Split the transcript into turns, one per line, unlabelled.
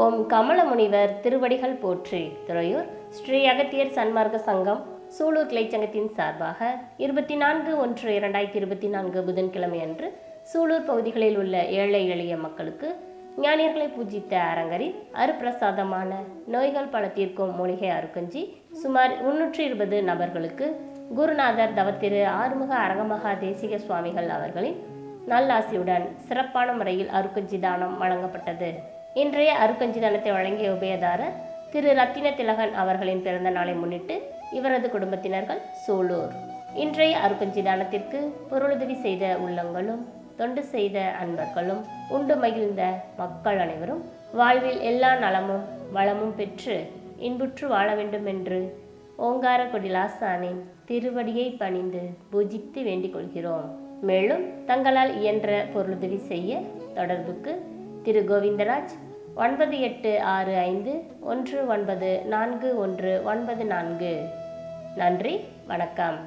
ஓம் கமலமுனிவர் திருவடிகள் போற்றி. துறையூர் ஸ்ரீ அகத்தியர் சன்மார்க்க சங்கம் சூலூர் கிளைச்சங்கத்தின் சார்பாக இருபத்தி நான்கு ஒன்று இரண்டாயிரத்தி இருபத்தி நான்கு புதன்கிழமை அன்று சூலூர் பகுதிகளில் உள்ள ஏழை எளிய மக்களுக்கு ஞானியர்களை பூஜித்த அரங்கரில் அருப்பிரசாதமான நோய்கள் பல தீர்க்கும் மூலிகை அருக்கஞ்சி சுமார் முன்னூற்றி இருபது நபர்களுக்கு குருநாதர் தவத்திரு ஆறுமுக அரங்கமகா தேசிக சுவாமிகள் அவர்களின் நல்லாசியுடன் சிறப்பான முறையில் அருக்கஞ்சி தானம் வழங்கப்பட்டது. இன்றைய அருக்கஞ்சி தானத்தை வழங்கிய உபயதாரர் திரு ரத்தின திலகன் அவர்களின் பிறந்த நாளை முன்னிட்டு இவரது குடும்பத்தினர்கள் சூலூர். இன்றைய அருக்கஞ்சி தானத்திற்கு பொருளுதவி செய்த உள்ளங்களும் தொண்டு செய்த அன்பர்களும் உண்டு மகிழ்ந்த மக்கள் அனைவரும் வாழ்வில் எல்லா நலமும் வளமும் பெற்று இன்புற்று வாழ வேண்டும் என்று ஓங்கார கொடிலாசானின் திருவடியை பணிந்து பூஜித்து வேண்டிக் கொள்கிறோம். மேலும் தங்களால் இயன்ற பொருளுதவி செய்ய தொடர்புக்கு திரு கோவிந்தராஜ் ஒன்பது எட்டு ஆறு ஐந்து ஒன்று ஒன்பது நான்கு ஒன்று ஒன்பது நான்கு. நன்றி வணக்கம்.